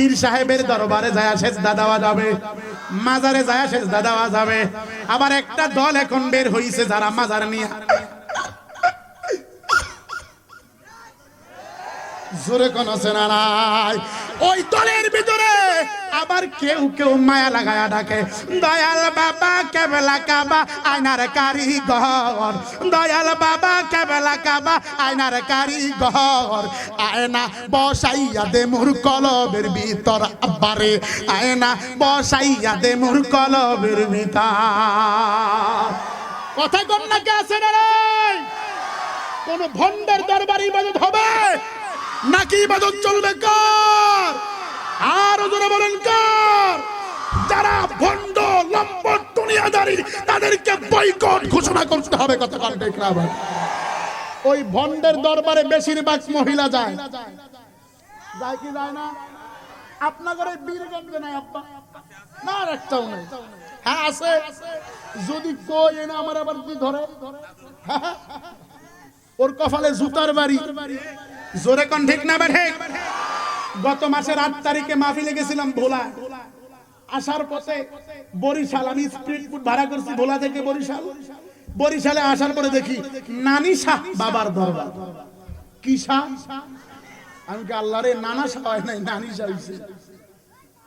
পীর সাহেবের দরবারে যায় সেজদা দেওয়া যাবে, মাজারে যায় সেজদা দেওয়া যাবে। আবার একটা দল এখন বের হইছে যারা মাজার নিয়ে। জোরে কোন আছে না নাই। ওই দলের ভিতরে। আবার কেউ কেউ মায়া লাগায়া ডাকে, দয়াল বাবা, কেবলা কাবা, আয়নার কারিগর। দয়াল বাবা, কেবলা কাবা, আয়নার কারিগর। আয়না বসাইয়া দে মোর কলবের ভিতর আব্বারে। আয়না বসাইয়া দে মোর কলবের ভিতর। কথা কন না কে আছে না? কোন ভণ্ডের দরবারে ইবাদত হবে। নাকি ইবাদত চলবে কার? আর জোরে বলেন কার? যারা ভণ্ড, লম্পট দুনিয়াদারি তাদেরকে বয়কট ঘোষণা করতে হবে ঠিক না ওই ভণ্ডের দরবারে বেশিরভাগ মহিলা যায়। যায় কি যায় না? আপনাদের এই বীরগঞ্জে নাই আব্বা। না একটাও নাই। হ্যাঁ আছে। যদি কই এনে আমার আবার কি ধরে? হ্যাঁ? ওর কপালে জুতার বাড়ি। জোরে কোন, ঠিক না বেঠে গত মাসের আট তারিখে মাহফিলে গেছিলাম ভোলা। আসার পথে বরিশাল, আমি স্পিড ফুট ভাড়া করছি ভোলা থেকে বরিশাল। বরিশালে আসার পরে দেখি নানি শাহ বাবার দরবার। কি শাহ? আমি কি আল্লাহ রে নানা শাহ হয় নাই? নানি শাহ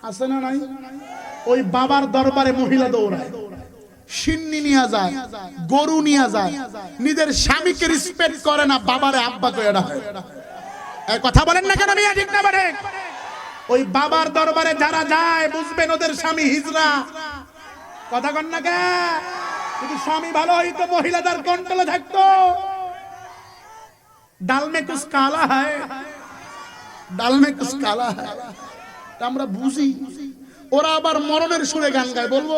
আছে না নাই? ওই বাবার দরবারে মহিলা দৌড়ায়। সিন্নি নিয়ে যায়, গরু নিয়ে যায়, নিজের স্বামীকে রেসপেক্ট করে না, বাবারে আব্বা কয়ে কথা বলেন না কেন, মিয়া, ঠিক না বারে ওই বাবার দরবারে যারা যায়, বুঝবেন ওদের স্বামী হিজরা। কথা কন না কে? যদি স্বামী ভালো হইতো, মহিলাদের কন্ট্রোলে থাকতো। ডাল কুছ কালা হয়। ডাল মে কুছ কালা হয় আমরা বুঝি। ওরা আবার মরণের সুরে গান গায়, বলব?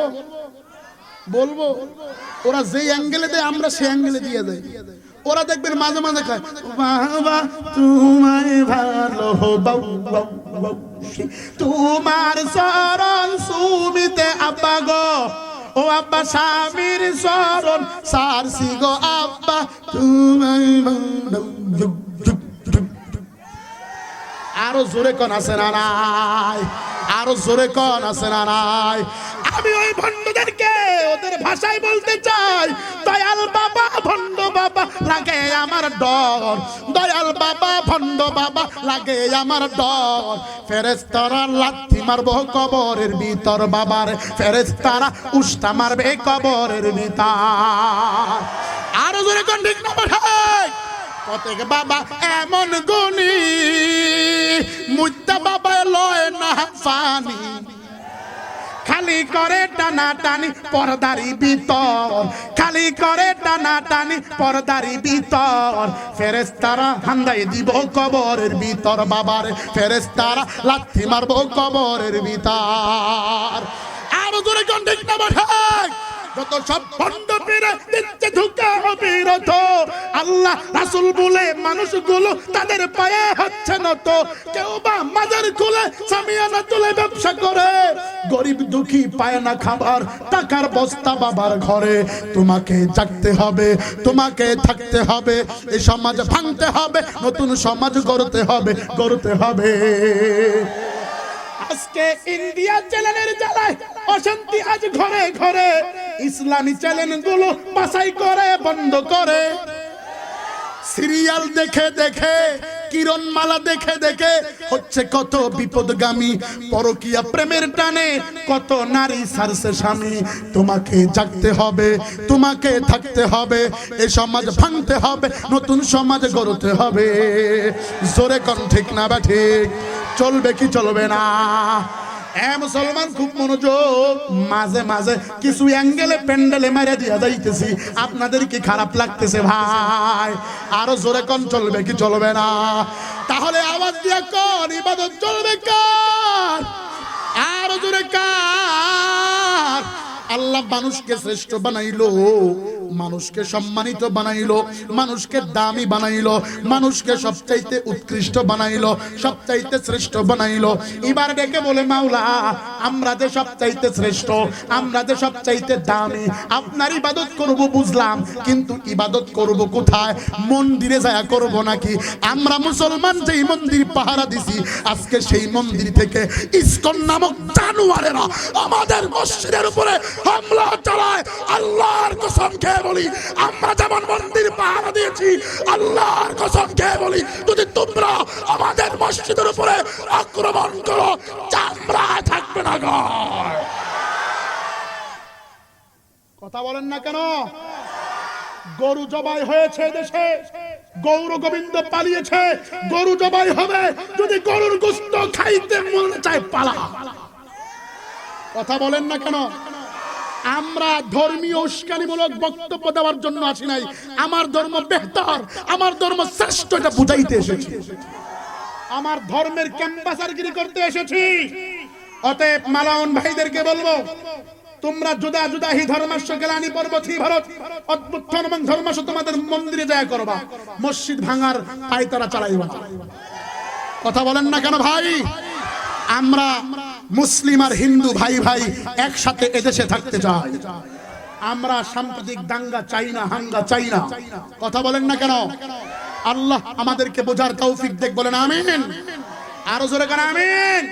বলব, ওরা যে অ্যাঙ্গেলে দেয়, আমরা সেই অ্যাঙ্গেলে দিয়ে দেয় ওরা দেখবেন মাঝে মাঝে খায়, বাবা, তোমায় ভালো। তোমার শরণ সুমিতে আব্বা গো, ও আব্বা স্বামীর শরণ সারসি গো, আব্বা, তোমায়। আরও জোরে কন, আছে না নাই? আরও জোরে কন, আছে না নাই? আমি ওই ভণ্ডদেরকে ওদের ভাষায় বলতে চাই। দয়াল বাবা, ভণ্ড বাবা, লাগে আমার ডর। দয়াল বাবা, ভণ্ড বাবা, লাগে আমার ডর। ফেরেস্তারা লাথি মারবো কবরের ভিতর, বাবার ফেরেস্তারা উষ্টা মারবে কবরের ভিতর। আরও জোরে কন, ঠিক না কতেক বাবা এমন গুণী? মুদ্দা বাবা লয় না পানি খালি করে টানা টানি পর্দারি ভিতর। খালি করে টানা টানি পর্দারি ভিতর। ফেরেস্তারা হান্দাই দিব কবরের ভিতর বাবার। ফেরেস্তারা লাথি মারবো কবরের ভিতর। আরও জোরে কোন ঠিক না বাঠাই যত সব বন্ধ পেরে দিচ্ছে, ধোকা অবিরত আল্লাহ রাসুল বলে মানুষগুলো তাদের পায়ে হচ্ছে না তো। কেউ বা মাজার খুলে সামিয়ানা তুলে ব্যবসা করে। গরিব দুঃখী পায় না খাবার, টাকার বস্তা বাবার ঘরে। তোমাকে জাগতে হবে, তোমাকে থাকতে হবে, এই সমাজ ভাঙতে হবে, নতুন সমাজ গড়তে হবে গড়তে হবে। আজকে ইন্ডিয়া চ্যানেলের জ্বালায় অশান্তি আজ ঘরে ঘরে। ইসলামী চ্যানেলগুলো বাছাই করে, বন্ধ করে। সিরিয়াল দেখে দেখে কিরণ মালা দেখে দেখে হচ্ছে কত বিপদগামী, পরকিয়া প্রেমের টানে কত নারী সারছে স্বামী। তোমাকে জাগতে হবে, তোমাকে থাকতে হবে, এ সমাজ ভাঙতে হবে, নতুন সমাজ গড়তে হবে। জোরে কন ঠিক না বা ঠিক, চলবে কি চলবে না? এ মুসলমান, খুব মনোযোগ। মাঝে মাঝে কিছু অ্যাঙ্গেলে প্যান্ডেলে মেরে দিয়া যাইতেছি। আপনাদের কি খারাপ লাগতেছে ভাই? আরও জোরে কন, চলবে কি চলবে না? তাহলে আওয়াজ দিয়া কন, ইবাদত চলবে কার? আরও জোরে কার? আল্লাহ মানুষকে শ্রেষ্ঠ বানাইলো। মানুষকে সম্মানিত বানাইলো, মানুষকে দামি বানাইলো, মানুষকে সবচাইতে উৎকৃষ্ট বানাইলো, সবচাইতে শ্রেষ্ঠ বানাইলো। এবার ডেকে বলে, মাওলা, আমরা যে সব চাইতে শ্রেষ্ঠ, আমরা যে সব চাইতে দামি, আপনার ইবাদত করব বুঝলাম, কিন্তু ইবাদত করব কোথায়? মন্দিরে যায় করব নাকি? আমরা মুসলমান যেই মন্দির পাহারা দিছি, আজকে সেই মন্দির থেকে ইসকন নামক জানুয়ারেরা আমাদের মসজিদের উপরে হামলা চালায়, আল্লাহর কসম খেয়ে বলি আমরা যেমন মন্দির পাহারা দিয়েছি, আল্লাহর কসম খেয়ে বলি, যদি তোমরা আমাদের মসজিদের উপরে আক্রমণ করো চামড়া থাকবে না কথা বলেন না কেন? গরু জবাই হয়েছে দেশে, গৌর গোবিন্দ পালিয়েছে, গরু জবাই হবে, যদি গরুর গোস্ত খাইতে মনে চায়, পালা। কথা বলেন না কেন? আমরা ধর্মীয় উস্কানিমূলক বক্তব্য দেওয়ার জন্য আসি নাই। আমার ধর্ম বেহতর, আমার ধর্ম শ্রেষ্ঠ এটা বুঝাইতে এসেছি। আমার ধর্মের ক্যাম্পাসারগিরি করতে এসেছি। অতএব মালাউন ভাইদেরকে বলব, তোমরা জুদা জুদা হি ধর্মাস্য গেলানি পর্বতী ভারত, অদ্ভুত ধর্ম ধর্মাস্য তোমাদের মন্দিরে যায় করবা। মসজিদ ভাঙার পায়তারা চালাইবা। কথা বলেন না কেন ভাই? আমরা মুসলিম আর হিন্দু ভাই ভাই একসাথে এদেশে থাকতে চাই আমরা সাম্প্রতিক দাঙ্গা চাই না, হাঙ্গা চাই না। কথা বলেন না কেন? আল্লাহ আমাদেরকে বোঝার তৌফিক দেখ, বলেন আমিন। আরও জোরে কেন আমিন।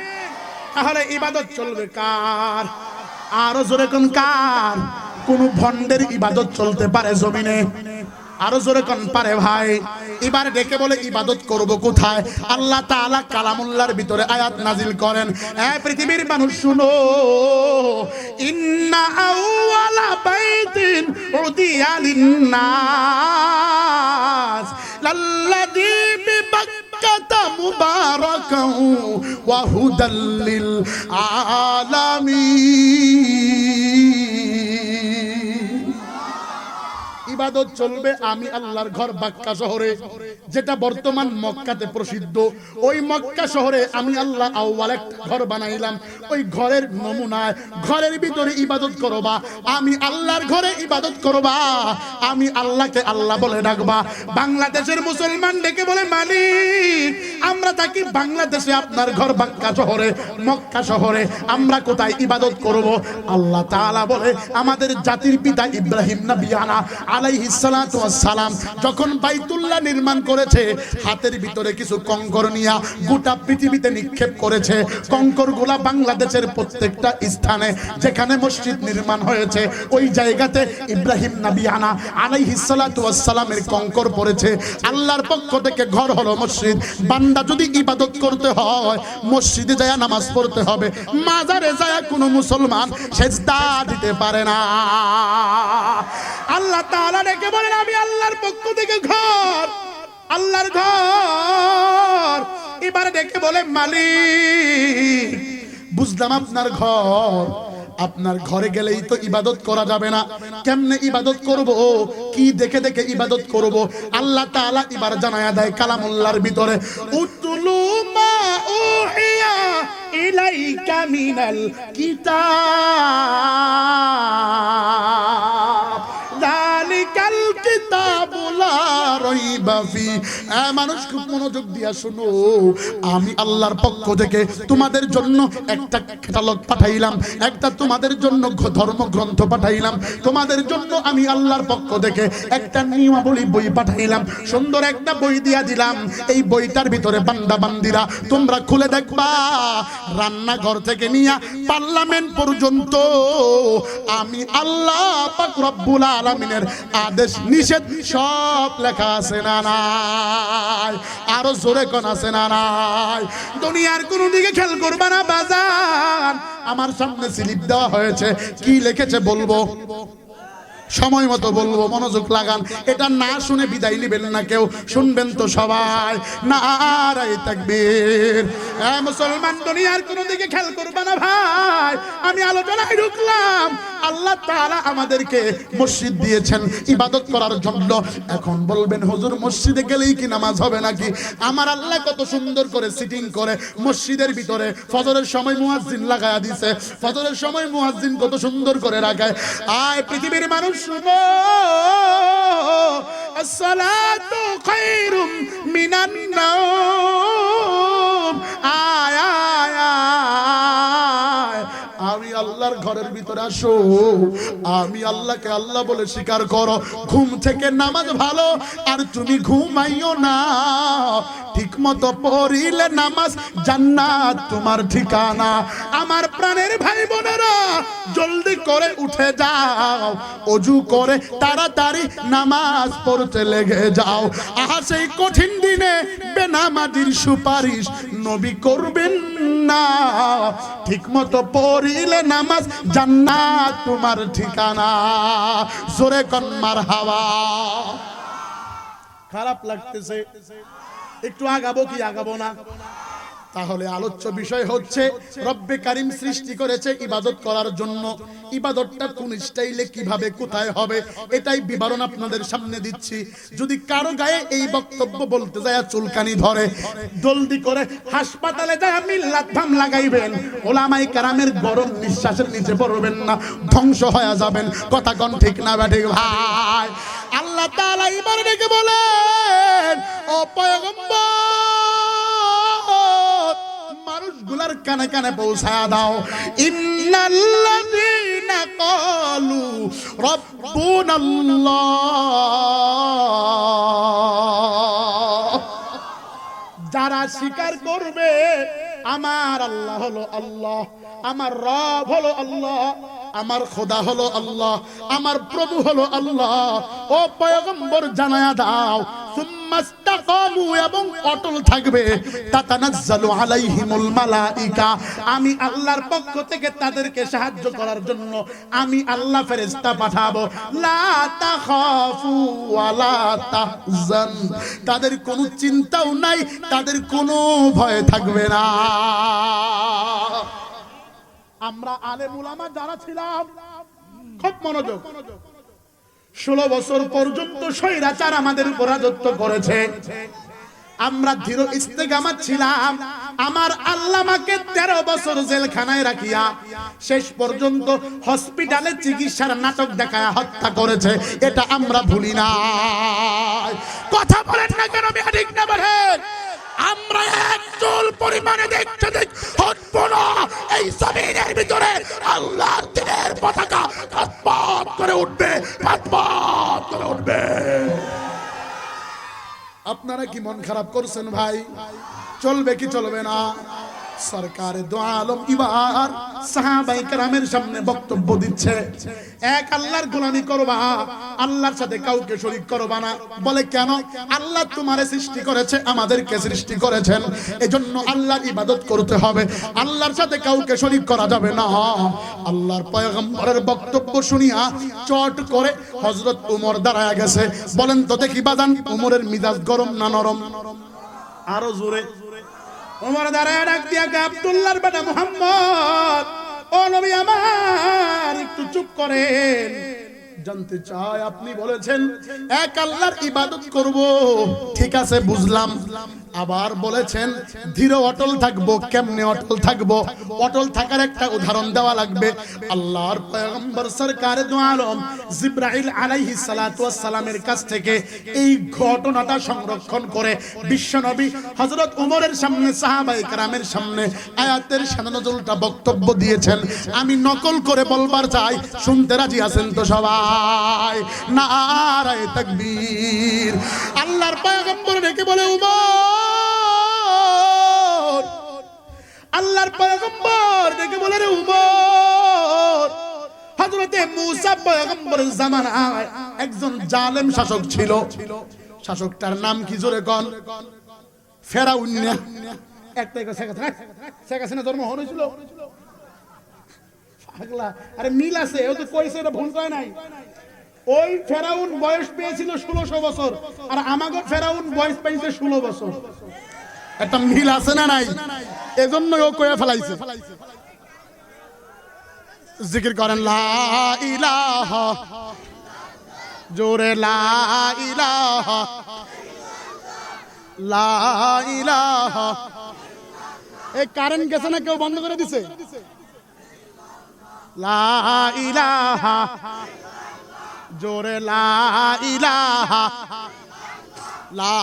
তাহলে ইবাদত চলবে কার? আরও জোরে কোন কার? কোন ভন্ডের ইবাদত চলতে পারে জমিনে। আরও জোরে কোন, পারে ভাই। এবার ডেকে বলে, ইবাদত করব কোথায়? আল্লাহ তাআলা কালামুল্লাহর ভিতরে আয়াত নাজিল করেন। এ পৃথিবীর মানুষ, শুনো, ইন্না আউওয়ালা বাইতিন উদিয়া লিন্নাস। লাল্লাযী বিবাক্কাতা মুবারাকান ওয়া হুদাল লিল আলামিন। ইবাদত চলবে, আমি আল্লাহর ঘর বাক্কা শহরে, যেটা বর্তমান মক্কাতে প্রসিদ্ধ। ওই মক্কা শহরে আমি আল্লাহ আউ্বাল একটা ঘর বানাইলাম। ওই ঘরের নমুনায়, ঘরের ভিতরে ইবাদত করবা। আমি আল্লাহর ঘরে ইবাদত করবা। আমি আল্লাহকে আল্লাহ বলে ডাকবা। বাংলাদেশের মুসলমান ডেকে বলে মালিক আমরা থাকি বাংলাদেশে আপনার ঘর বাক্কা শহরে, মক্কা শহরে। আমরা কোথায় ইবাদত করব? আল্লাহ তাআলা বলে, আমাদের জাতির পিতা ইব্রাহিম আলাইহিস সালাতু ওয়াস যখন বাইতুল্লাহ নির্মাণ করেছে, হাতের ভিতরে কিছু কঙ্কর নিয়া গোটা পৃথিবীতে নিক্ষেপ করেছে। বাংলাদেশের প্রত্যেকটা স্থানে যেখানে মসজিদ নির্মাণ হয়েছে, ওই জায়গাতে ইব্রাহিম সালাতু সালামের কঙ্কর পড়েছে। আল্লাহর পক্ষ থেকে ঘর হলো মসজিদ। বান্দা যদি ইবাদত করতে হয়, মসজিদে যায় নামাজ পড়তে হবে। মাজারে যায় কোনো মুসলমান সেজদা দিতে পারে না। আল্লাহ তাআলা ডেকে বলেন, আমি আল্লাহর পক্ষ থেকে ঘর, আল্লাহর ঘর। এবারে ডেকে বলে, মালিক, বুঝলাম আপনার ঘর। আপনার ঘরে গেলেই তো ইবাদত করা যাবে না। কেমনে ইবাদত করব? কি দেখে দেখে ইবাদত করব? আল্লাহ তাআলা এবার জানায়া দেয় কালামুল্লাহর ভিতরে, উতলু মা উহিয়া ইলাইকা মিনাল কিতাব। যালিকাল কিতাবু লা রাইবা ফি। মানুষ, খুব মনোযোগ দিয়া আমি আল্লাহর পক্ষ থেকে তোমাদের জন্য একটা ক্যাটালগ পাঠাইলাম। একটা তোমাদের জন্য পাঠাইলাম। তোমাদের জন্য আমি আল্লাহর পক্ষ থেকে একটা নিয়মাবলী বই পাঠাইলাম। সুন্দর একটা বই দিয়া দিলাম। এই বইটার ভিতরে বান্দা বান্দিরা, তোমরা খুলে দেখবা। রান্নাঘর থেকে নিয়া পার্লামেন্ট পর্যন্ত আমি আল্লাহ পাক রব্বুল আলামিনের আদেশ নিষেধ, সব লেখা আছে না নাই। আরও জোরে কোন আছে না নাই। দুনিয়ার কোনো দিকে খেয়াল করবা না, বাজান। আমার সামনে স্লিপ দেওয়া হয়েছে। কি লিখেছে বলব? সময় মতো বলব, মনোযোগ লাগান। এটা না শুনে বিদায় নিবেন না কেউ। শুনবেন তো সবাই। না তাকবীর। মুসলমান, দুনিয়ার কোন দিকে খেয়াল করবে না, ভাই। আমি আলোচনায় ঢুকলাম। আল্লাহ তাআলা আমাদেরকে মসজিদ দিয়েছেন ইবাদত করার জন্য। এখন বলবেন, হুজুর, মসজিদে গেলেই কি নামাজ হবে নাকি? আমার আল্লাহ কত সুন্দর করে সিটিং করে মসজিদের ভিতরে ফজরের সময় মুয়াজ্জিন লাগায়া দিছে। ফজরের সময় মুয়াজ্জিন কত সুন্দর করে রাখায়। আয় পৃথিবীর মানুষ, শুনো। আসসালাতু খায়রুম মিনান নাওম। আয় আয় আয়। আল্লাহর ঘরের ভিতরে আসো। আমি আল্লাহকে আল্লাহ বলে স্বীকার করো। ঘুম থেকে নামাজ ভালো, আর তুমি ঘুমাইও না। ঠিক মতো পড়িলে নামাজ জান্নাত তোমার ঠিকানা। আমার প্রাণের ভাই বোনেরা জলদি করে উঠে যাও। অজু করে তাড়াতাড়ি নামাজ পড়তে লেগে যাও। আহা সেই কঠিন দিনে বেনামাজির সুপারিশ নবী করবেন না। ঠিক মতো পড়িলে নামাজ জান্নাত, তোমার ঠিকানা। জোরে কন্মার হাওয়া খারাপ লাগতেছে। একটু আগাবো কি আগাবো না? তাহলে আলোচ্য বিষয় হচ্ছে, রব্বে কারিম সৃষ্টি করেছে ইবাদত করার জন্য। ইবাদতটা কোন স্টাইলে কীভাবে, কোথায় হবে, এটাই বিবরণ আপনাদের সামনে দিচ্ছি। যদি কারও গায়ে এই বক্তব্য বলতে যায়, চুলকানি ধরে, জলদি করে হাসপাতালে যায় মিল্লাত ধাম লাগাইবেন। ওলামাই কারামের গরম নিঃশ্বাসের নিচে পড়বেন না, ধ্বংস হয়ে যাবেন। কথা কোন ঠিক না ব্যাঠিক ভাই। আল্লাহ তাআলা এবার ডেকে বলেন, ও পয়গম্বর মানুষগুলার কানে কানে পৌঁছায় দাও। ইন্নাল্লাযীনা ক্বালু যারা স্বীকার করবে, আমার আল্লাহ হলো আল্লাহ, আমার রব হলো আল্লাহ, আমার খোদা হলো আল্লাহ, আমার প্রভু হলো আল্লাহ। ও পয়গম্বর জানায়া দাও আমি আল্লাহর পক্ষ থেকে তাদেরকে সাহায্য করার জন্য আমি আল্লাহ ফেরেশতা পাঠাবো। তাদের কোনো চিন্তাও নাই, তাদের কোনো ভয় থাকবে না। আমরা আলেম উলামা যারা ছিলাম, খুব মনোযোগ মনোযোগ। ষোলো বছর পর্যন্ত স্বৈরাচার আমাদের উপর রাজত্ব করেছে। আমরা ধীর ইস্তেগামাত ছিলাম। আমার আল্লামাকে তেরো বছর জেলখানায় রাখিয়া শেষ পর্যন্ত হসপিটালে চিকিৎসার নাটক দেখায় হত্যা করেছে। এটা আমরা ভুলি না কথা বলেন না কেন ঠিক না বলেন? আমরা একচুল পরিমাণে দেখতে দেখ না। এই জমিনের ভিতরে আল্লাহর দিনের পতাকা পাতপাত করে উঠবে পাতপাত করে উঠবে। আপনারা কি মন খারাপ করছেন ভাই? চলবে কি চলবে না? সরকার দো আলম ইবার। সাহাবাই কেরামের সামনে বক্তব্য দিচ্ছে, এক আল্লাহর গোলামি করবা, আল্লাহর সাথে কাউকে শরীক করবা না। বলে কেন? আল্লাহ তোমারে সৃষ্টি করেছে, আমাদেরকে সৃষ্টি করেছেন। এজন্য আল্লাহর ইবাদত করতে হবে। আল্লাহর সাথে কাউকে শরীক করা যাবে না। আল্লাহর পয়গম্বরের বক্তব্য শুনিয়া চট করে হযরত উমর দাঁড়ায় গেছে। বলেন তো দেখি বাজান? উমরের মিজাজ গরম না নরম? আরও জোরে। ওমর দাঁড়ায় ডাক দিয়া কে আব্দুল্লাহর বেটা মোহাম্মদ। ও নবী আমার, একটু চুপ করেন। জানতে চাই, আপনি বলেছেন, এক আল্লাহর ইবাদত করব। ঠিক আছে, বুঝলাম। আবার বলেছেন, ধীর অটল থাকব, কেমনে অটল থাকব? অটল থাকার একটা উদাহরণ দেওয়া লাগবে। আল্লাহর পয়গম্বর সরকার দু আলম জিব্রাইল ওয়াস সালামের কাছ থেকে এই ঘটনাটা সংরক্ষণ করে বিশ্বনবী হযরত ওমরের সামনে, সাহাবায়ে কেরামের সামনে আয়াতের শানানুজুলটা বক্তব্য দিয়েছেন। আমি নকল করে বলবার চাই, শুনতে রাজি আছেন তো সবাই? নারায়ে তাকবীর। আল্লাহর পয়গম্বর ডেকে বলে, উমর! আল্লাহর পয়গম্বর ডেকে বলে, রে উমর, হযরতে মুসা পয়গম্বরের জামানায় একজন জালেম শাসক ছিল। শাসকটার নাম কি জোরে কন? ফেরাউন না। একটা একটা শেখ শেখ হাসিনা জন্ম হয়েছিল? পাগলা। আরে মিল আছে, ও তো কইছে এটা ভুল কয় নাই। ওই ফেরাউন বয়স পেয়েছিল ষোলোশো বছর, আর আমাকে ফেরাউন বয়স পেয়েছে ষোলো বছর। একটা মিল আছে না নাই? এজন্য ও কয়ে ফেলাইছে। জিকির করেন, লা ইলাহা, জোরে লা ইলাহা লা ইলাহা। এই কারেন্ট গেছে না কেউ বন্ধ করে দিছে? লা ইলাহা, জোরে লা ইলাহা। লা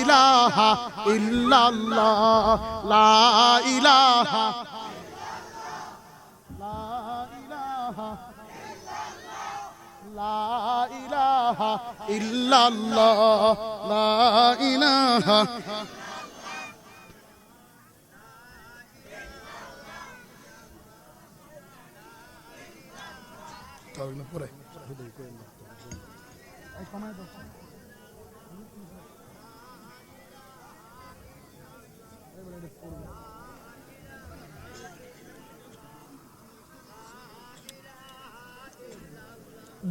ইলাহা ইল্লাল্লাহ লা ইলাহা লা লা ইলাহা ইল্লাল্লাহ লা ইলাহা পরে।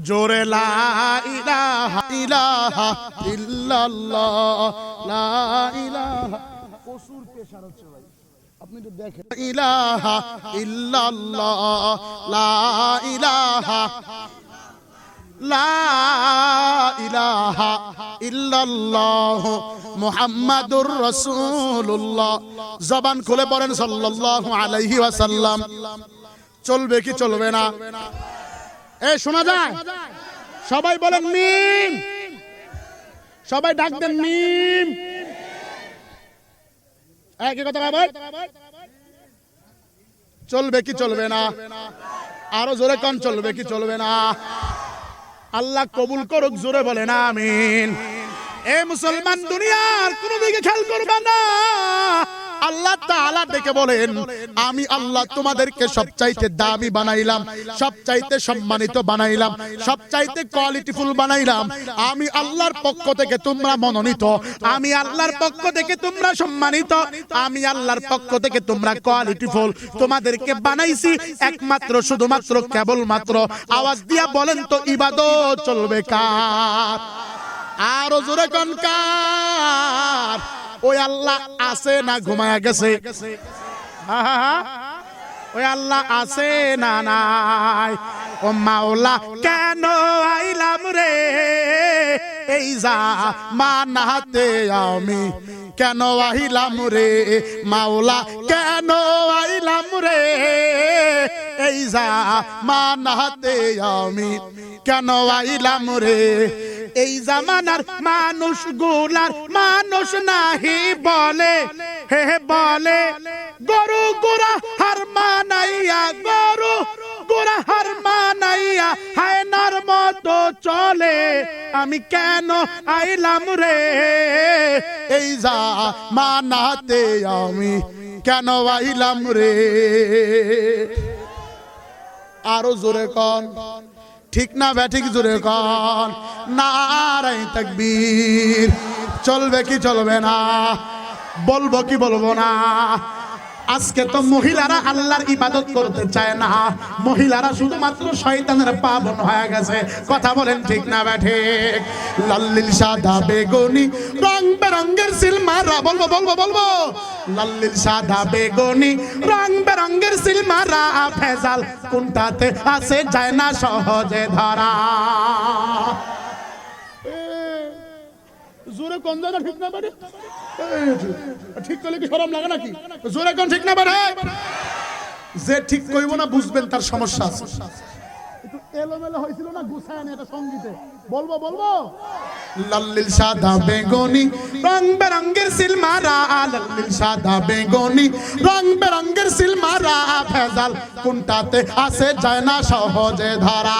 জোরে লা ইলাহা ইলাহা ইল্লাল্লাহ লা ইলাহা। হচ্ছে ভাই। আপনি তো দেখেন। ইলাহা ইল্লাল্লাহ লা ইলাহা। জবান খুলে পড়েন চলবে কি চলবে না? এ, শোনা যায়? সবাই বলেন মিম। সবাই ডাক দেন মিম। একই কথা ভাই চলবে কি চলবে না? আরও জোরে কন, চলবে কি চলবে না? আল্লাহ কবুল করুক, জোরে বলে না আমিন। এ মুসলমান দুনিয়ার কোনো দিকে খেয়াল করবে না। আল্লাহ তাআলা ডেকে বলেন, আমি আল্লাহ তোমাদেরকে সবচাইতে দামি বানাইলাম, সবচাইতে সম্মানিত বানাইলাম, সবচাইতে কোয়ালিটিফুল বানাইলাম। আমি আল্লাহর পক্ষ থেকে তোমরা মনোনীত, আমি আল্লাহর পক্ষ থেকে তোমরা সম্মানিত, আমি আল্লাহর পক্ষ থেকে তোমরা কোয়ালিটিফুল তোমাদেরকে বানাইছি একমাত্র, শুধুমাত্র, কেবলমাত্র। আওয়াজ দিয়া বলেন তো, ইবাদত চলবে কার? আরও জোরে কনকার ওই আল্লাহ আছে না ঘুমায়া গেছে। ওই আল্লাহ আছে না নাই? ও মাওলা, কেন আইলাম রে? এই যা মানাতে আমি কেন আইলাম রে? মাওলা, কেন আইলাম রে? এই যা মানাতে আমি কেন আইলাম রে? এই জামানার মানুষগুলার মানুষ নাহি বলে। হে বলে। গরু গোরা হার মানাইয়া, গরু গোরা হার মানাইয়া হায়নার মতো চলে। আমি কেন আইলাম রে? এই যা মানাতে আমি কেন আইলাম রে? আরও জোরে কন। ঠিক না ব্যাঠিক জোরে কন নারাই তাকবীর। চলবে কি চলবে না? বলব কি বলব না? আজকে তো মহিলারা আল্লাহর ইবাদত করতে চায় না। মহিলারা শুধুমাত্র শয়তানের পাবন হয়ে গেছে। কথা বলেন ঠিক না ব্যাঠিক লাল্লিল সাদা বেগুনি, রং বেরঙ্গের সিলমারা বলব বলব বলব। লাল্লিল সাদা বেগুনি, রং বেরঙ্গের সিলমারা ফেজাল কোনটাতে আছে যায় না সহজে ধরা। জোরে কোন জায়গা ঠিক না পারে? ঠিক করলে কি শরম লাগে নাকি? জোরে কোন ঠিক না পারে? যে ঠিক কইব না বুঝবেন তার সমস্যা আছে। এলোমেলো হয়েছিল না গুছায় না এটা সঙ্গীতে? বলব বলব? লাল্লিল সাদা বেগুনি, রং বেরঙ্গের সিলমারা লাল্লিল সাদা বেগুনি, রং বেরঙ্গের সিলমারা ফেজাল কোনটাতে আছে যায় না সহজে ধরা।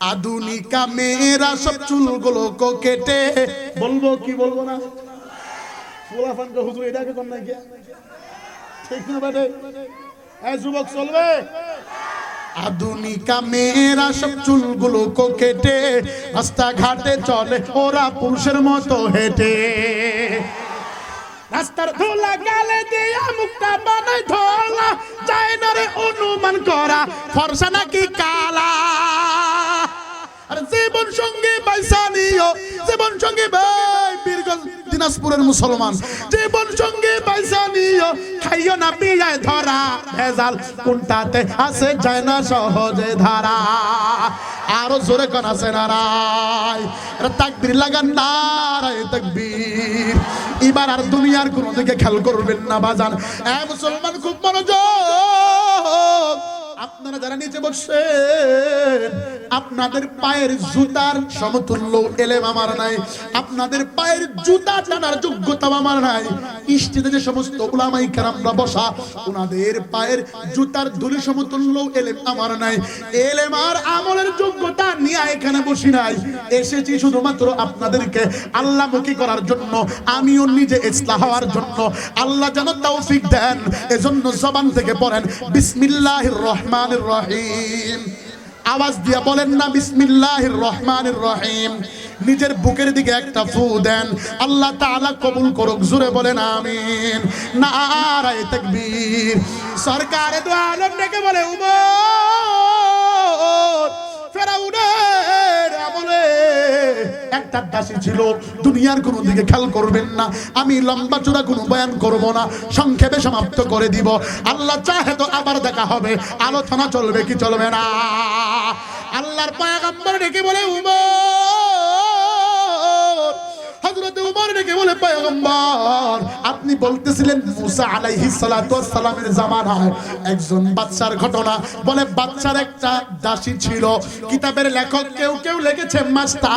আধুনিকা মেয়েরা সব চুলগুলো কো কেটে। বলব কি বলব না? ফুলাফানকে হুজুর এটাকে নাই গিয়া? ঠিক না বেটে? যুবক চলবে? আধুনিকা মেয়েরা সব চুলগুলো কো কেটে রাস্তাঘাটে চলে ওরা পুরুষের মতো হেঁটে। রাস্তার ধুলা গালে দিয়া মুক্তা বানাই ধোলা যায় না রে অনুমান করা ফর্সা নাকি কালা। আর জীবন সঙ্গে পয়সা নিও জীবন সঙ্গে ভাই বীরগঞ্জ, দিনাজপুরের মুসলমান। জীবন সঙ্গে পয়সা নিও খাইও না, পিয়ায় ধরা, ভেজাল কোনটাতে আছে যায় না সহজে ধারা। আরও জোরে কোন আছে নারায় তাকবির লাগান নারায় তাকবীর। এবার আর দুনিয়ার কোনো দিকে খেয়াল করবেন না, বাজান। এ মুসলমান, খুব মনোযোগ। আপনারা যারা নিচে বসছেন আপনাদের পায়ের জুতার সমতুল্য এলেম আমার নাই, আপনাদের পায়ের জুতা টানার যোগ্যতা আমার নাই। ইষ্টিতে যে সমস্ত উলামাই কেরামরা বসা ওনাদের পায়ের জুতার ধুলি সমতুল্য এলেম আমার নাই। এলেম আর আমলের যোগ্যতা নিয়ে এখানে বসি নাই। এসেছি শুধুমাত্র আপনাদেরকে আল্লাহমুখী করার জন্য, আমিও নিজে ইসলাম হওয়ার জন্য। আল্লাহ যেন তৌফিক দেন, এজন্য জবান থেকে পড়েন, বিসমিল্লাহির রহমানির রহিম। আওয়াজ দিয়া বলেন না, বিসমিল্লাহির রহমানুর রহিম। নিজের বুকের দিকে একটা ফু দেন। আল্লাহ তাআলা কবুল করুক, জুড়ে বলেন আমিন। নারায়ে তাকবীর। সরকারে তো আলম ডেকে বলে, উমর! ফেরাউনের আমলে একটা দাসী ছিল, দুনিয়ার কোনো দিকে খেয়াল করবেন না। আমি লম্বা চূড়া কোনো বয়ান করব না, সংক্ষেপে সমাপ্ত করে দিব। আল্লাহ চাহে তো আবার দেখা হবে, আলোচনা চলবে কি চলবে না। আল্লাহর পয়গম্বর ডেকে বলে, উমর! হযরত উমর ডেকে বলে, পয়গম্বর, আপনি বলতেছিলেন মুসা আলাইহিস সালাতু সালামের জামানায় একজন বাচ্চার ঘটনা। বলে বাচ্চার একটা দাসী ছিল। কিতাবের লেখক কেউ কেউ লিখেছে মাস্তা,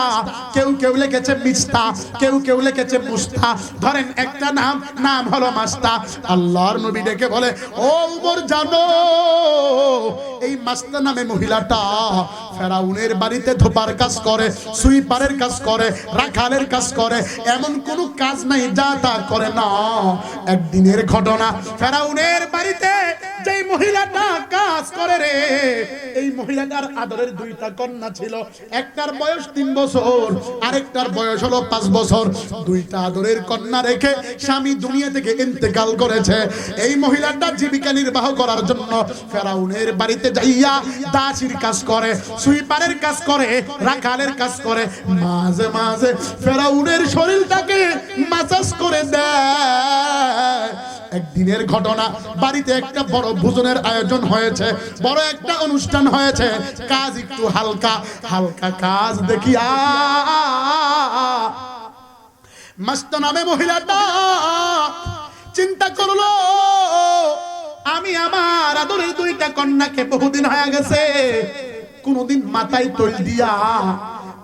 কেউ কেউ লিখেছে মিস্তা, কেউ কেউ লিখেছে মুস্তা। ধরেন একটা নাম নাম হলো মাস্তা। আল্লাহর নবী ডেকে বলে, ও উমর, জানো এই মাস্তা নামে মহিলাটা ফেরাউনের বাড়িতে ধোপার কাজ করে, সুইপারের কাজ করে, রাখালের কাজ করে, এমন কোনো কাজ নাই যা তা করে না। একদিনের ঘটনা, ফেরাউনের বাড়িতে মহিলাটা কাজ করে রে, এই মহিলাটার আদরের দুইটা কন্যা ছিল। একটার বয়স তিন বছর, আরেকটার বয়স হলো পাঁচ বছর। দুইটা আদরের কন্যা রেখে স্বামী দুনিয়া থেকে ইন্তেকাল করেছে। এই মহিলাটা জীবিকা নির্বাহ করার জন্য ফেরাউনের বাড়িতে যাইয়া দাসির কাজ করে, সুইপারের কাজ করে, রাখালের কাজ করে, মাঝে মাঝে ফেরাউনের শরীরটাকে মাসাজ করে দেয়। একদিনের ঘটনা, বাড়িতে একটা বড় ভোজনের আয়োজন হয়েছে, বড় একটা অনুষ্ঠান হয়েছে, কাজ একটু হালকা হালকা কাজ দেখিয়া মাস্ত নামে মহিলাটা চিন্তা করল আমি আমার আদরের দুইটা কন্যাকে বহুদিন হয়ে গেছে। কোনদিন মাথায় তৈল দিয়া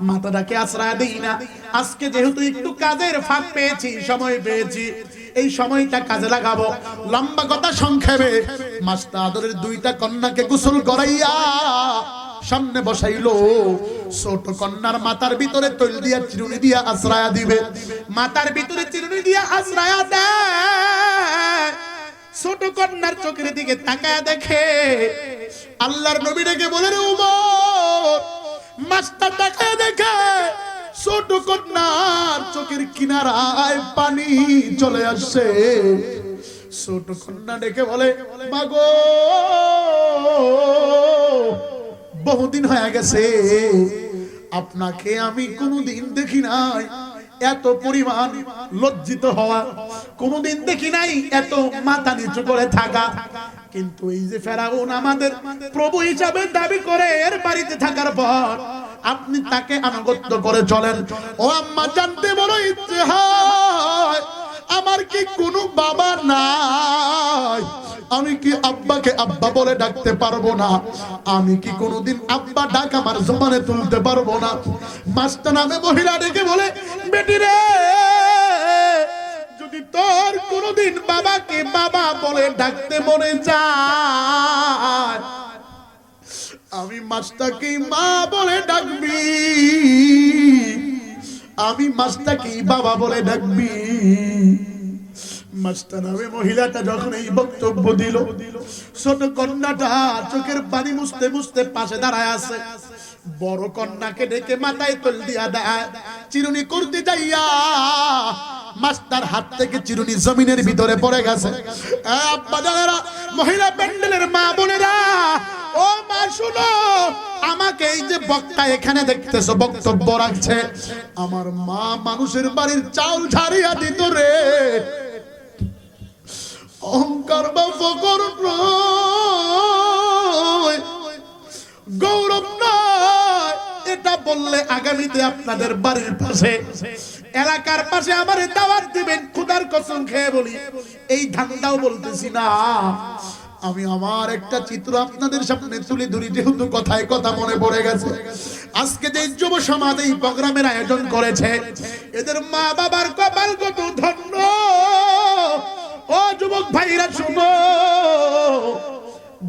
মাথাটাকে আশ্রয় দিই না। আজকে যেহেতু একটু কাজের ফাঁক পেয়েছি, সময় পেয়েছি, এই সময়টা কাজে লাগাবো। লম্বা কথা সংক্ষেপে, মাস্টার আদরের দুইটা কন্যাকে গোসল করাইয়া সামনে বসাইলো। ছোট কন্যার মাথার ভিতরে তৈল দিয়া, চিরুনি দিয়া আশ্রয়া দিবে। মাথার ভিতরে চিরুনি দিয়া আশ্রয়া দেয়। ছোট কন্যার চোখের দিকে তাকায় দেখে আল্লাহর নবী ডেকে বলে, রে উমর, মাস্টার তাকায় দেখে ছোট কন্যার চোখের কিনারায় পানি চলে আসছে। ছোট কন্যা ডেকে বলে, মাগো, বহুদিন হয়ে গেছে, আপনাকে আমি কোনোদিন দেখি নাই। এত পরিমাণ লজ্জিত হওয়া কোনোদিন দেখি নাই এত মাথা নিচু করে থাকা। কিন্তু এই যে ফেরাউন আমাদের প্রভু হিসাবে দাবি করে এর বাড়িতে থাকার পর আপনি তাকে আনুগত্য করে চলেন। ও আম্মা, জানতে বড় ইচ্ছে হয়, আমার কি কোনো বাবা নাই? আমি কি আব্বাকে আব্বা বলে ডাকতে পারব না? আমি কি কোনোদিন আব্বা ডাক আমার জমানে তুলতে পারব না? মাস্টার নামে মহিলা ডেকে বলে, বেটি রে! তোর কোনদিন বাবাকে বাবা বলে ডাকতে মনে যায় আমি মাস্টারকে মা বলে ডাকবি। আমি মাস্টারকে বাবা বলে ডাকবি। মাস্টার মহিলাটা যখন এই বক্তব্য দিল, ছোট কন্যাটা চোখের পানি মুছতে মুছতে পাশে দাঁড়ায় আছে। বড় মাথায় দেয় চিরুনি করতে যাইয়া মাস্টার হাত থেকে চিরুনি জমিনের ভিতরে পড়ে গেছে। মহিলা প্যান্ডেলের মা বোনেরা, ও মা, শুনো, আমাকে এই যে বক্তা এখানে দেখতেছো, বক্তব্য রাখছে, আমার মা মানুষের বাড়ির চাউল ঝাড়িয়া দিত রে। অহংকার বা ফকর গৌরব নয়, এটা বললে আগামীতে আপনাদের বাড়ির পাশে এলাকার পাশে আমার দাওয়াত দিবেন, খুদার কসম খেয়ে বলি। এই ধান্দাও বলতেছি না। আমি আমার একটা চিত্র আপনাদের সামনে তুলে ধরি, যেহেতু কথায় কথা মনে পড়ে গেছে। আজকে যে যুব সমাজ এই প্রোগ্রামের আয়োজন করেছে, এদের মা বাবার কপাল কত ধন্য। ও যুবক ভাইরা, শুনো।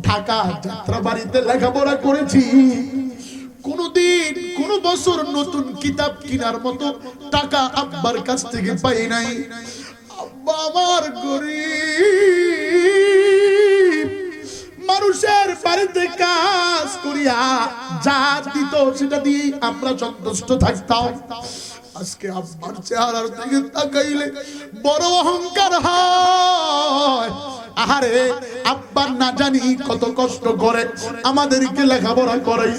ঢাকা যাত্রা বাড়িতে লেখাপড়া করেছি। কোনদিন কোন বছর নতুন কিতাব কিনার মতো টাকা আব্বার কাছ থেকে পাই নাই। আব্বা আমার গরিব। মানুষের বাড়িতে কাজ করিয়া যা দিত সেটা দিয়ে আমরা সন্তুষ্ট থাকতাম। আজকে আব্বার চেহারার দিকে তাকাইলে বড় অহংকার হয়। আহারে, আব্বার না জানি কত কষ্ট করে আমাদেরকে লেখাপড়া করাই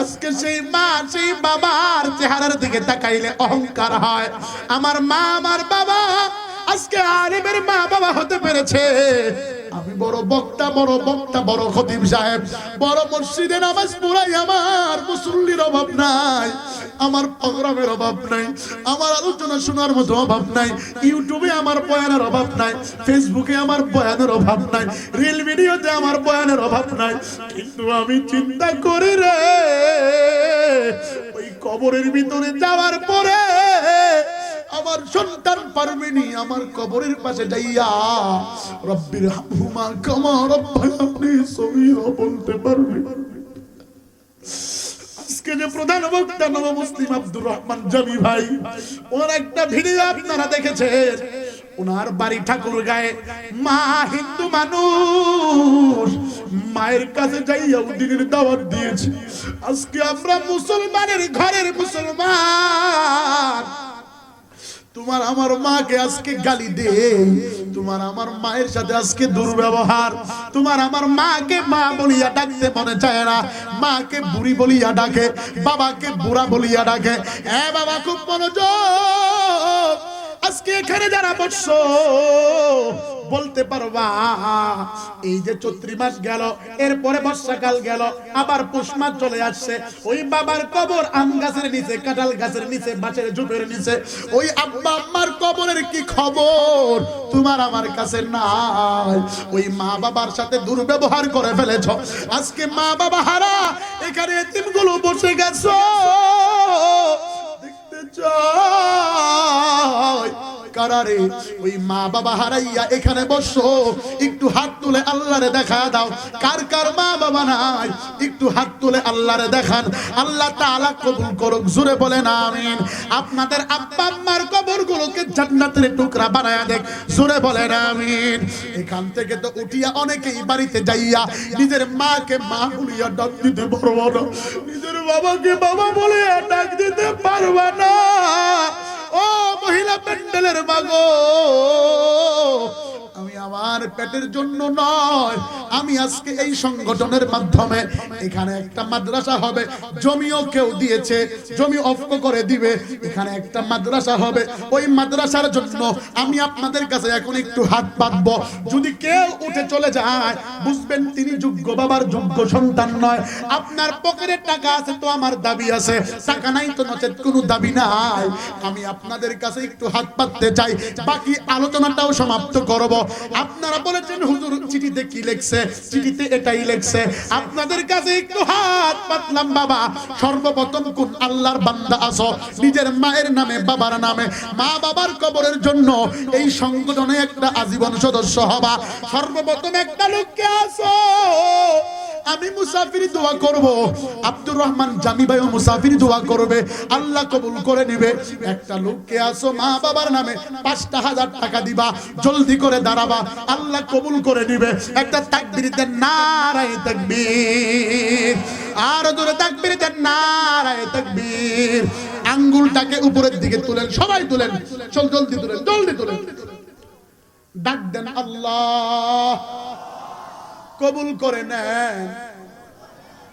আজকে সেই মা, সেই বাবার চেহারার দিকে তাকাইলে অহংকার হয়। আমার মা, আমার বাবা, আজকে আলিমের মা বাবা হতে পেরেছে। আমি বড় বক্তা বড় বক্তা, বড় খতিব সাহেব। বড় মসজিদে নামাজ পড়াই আমার মুসল্লির অভাব নাই, আমার প্রোগ্রামের অভাব নাই, আমার আলোচনা শোনার মতো অভাব নাই, ইউটিউবে আমার বয়ানের অভাব নাই, ফেসবুকে আমার বয়ানের অভাব নাই, রিল ভিডিওতে আমার বয়ানের অভাব নাই। কিন্তু আমি চিন্তা করি রে, ওই কবরের ভিতরে যাওয়ার পরে আমার সন্তান পারবেনি, আমার কবরের পাশে যাইয়া, রব্বির হামহুমা কামা রব্বায়ানি সগীরা বলতে পারবে দেখেছেন। ওনার বাড়ি গায়ে, মা হিন্দু মায়ের কাছে আজকে আমরা মুসলমানের ঘরের মুসলমান। তোমার আমার মাকে আজকে গালি দে। তোমার আমার মায়ের সাথে আজকে দুর্ব্যবহার। তোমার আমার মাকে মা বলিয়া ডাকতে মনে চায় না। মাকে বুড়ি বলিয়া ডাকে, বাবাকে বুড়া বলিয়া ডাকে। এ বাবা, খুব মনোযোগ। আজকে এখানে যারা বসছো, বলতে পারবা, এই যে চৈত্রি মাস গেল, এরপরে বর্ষাকাল গেল, আবার পৌষ মাস চলে আসছে। ওই বাবার কবর আম গাছের নিচে, কাঁঠাল গাছের নিচে, বাঁশের ঝুপের নিচে। ওই আব্বা আম্মার কবরের কি খবর? তোমার আমার কাছে নাই। ওই মা বাবার সাথে দুর্ব্যবহার করে ফেলেছ। আজকে মা বাবা হারা এখানে এতিমগুলো বসে গেছো। চাই কারারে, ওই মা বাবা হারাইয়া এখানে বসো, একটু হাত তুলে আল্লাহরে দেখা দাও। কার কার মা বাবা নাই? একটু হাত তুলে আল্লাহরে দেখান। আল্লাহ তাআলা কবুল করুক, জোরে বলেন আমিন। আপনাদের আব্বা আম্মার কবরগুলোকে জান্নাতের টুকরা বানায়া দেখ, জোরে বলেন আমিন। এখান থেকে তো উঠিয়া অনেকেই বাড়িতে যাইয়া নিজের মাকে মা বলিয়া ডাক দিতে পারব না। নিজের বাবাকে বাবা বলে ডাক দিতে পারবা না। ও মহিলা প্যান্ডেলের মাগো আমি আমার পেটের জন্য নয়, আমি আজকে এই সংগঠনের মাধ্যমে এখানে একটা মাদ্রাসা হবে। জমিও কেউ দিয়েছে, জমি করে দিবে, এখানে একটা মাদ্রাসা হবে। ওই মাদ্রাসার জন্য আমি আপনাদের কাছে এখন একটু হাত পাতবো যদি কেউ উঠে চলে যায়, বুঝবেন তিনি যোগ্য বাবার যোগ্য সন্তান নয়। আপনার টাকা আছে তো আমার দাবি আছে, টাকা নাই তো নচেত কোনো দাবি নাই। আমি আপনাদের কাছে একটু হাত পাততে চাই, বাকি আলোচনাটাও সমাপ্ত করব। আপনারা বলেছেন, হুজুর, চিঠিতে কি লেখছে? চিঠিতে এটাই লেখছে। আপনাদের কাছে একটু হাত পাতলাম, বাবা। সর্বপ্রথম কোন আল্লাহর বান্দা আছো নিজের মায়ের নামে, বাবার নামে। মা বাবার কবরের জন্য এই সংগঠনে একটা আজীবন সদস্য হবা। সর্বপ্রথম একটা লোককে আসো। আমি মুসাফির দোয়া করব। আব্দুর রহমান জামি ভাইও মুসাফির দোয়া করবে। আল্লাহ কবুল করে নেবে। একটা লোককে আসো মা বাবার নামে। পাঁচটা হাজার টাকা দিবা। জলদি করে দাঁড়াবা। আল্লাহ কবুল করে নিবে। একটা তাকবির দেন নারায় তাকবীর। আর জোরে তাকবির দেন নারায় তাকবীর। আঙ্গুলটাকে উপরের দিকে তুলেন। সবাই তুলেন। চল, জলদি তুলেন জলদি তুলেন। ডাক দেন আল্লাহ। কবুল করে নেন।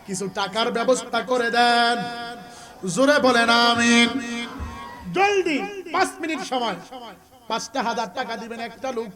কিছু টাকার ব্যবস্থা করে দেন। জোরে বলেন আমি জলদি, পাঁচ মিনিট সময়। পাঁচটা হাজার টাকা দিবেন একটা লোক।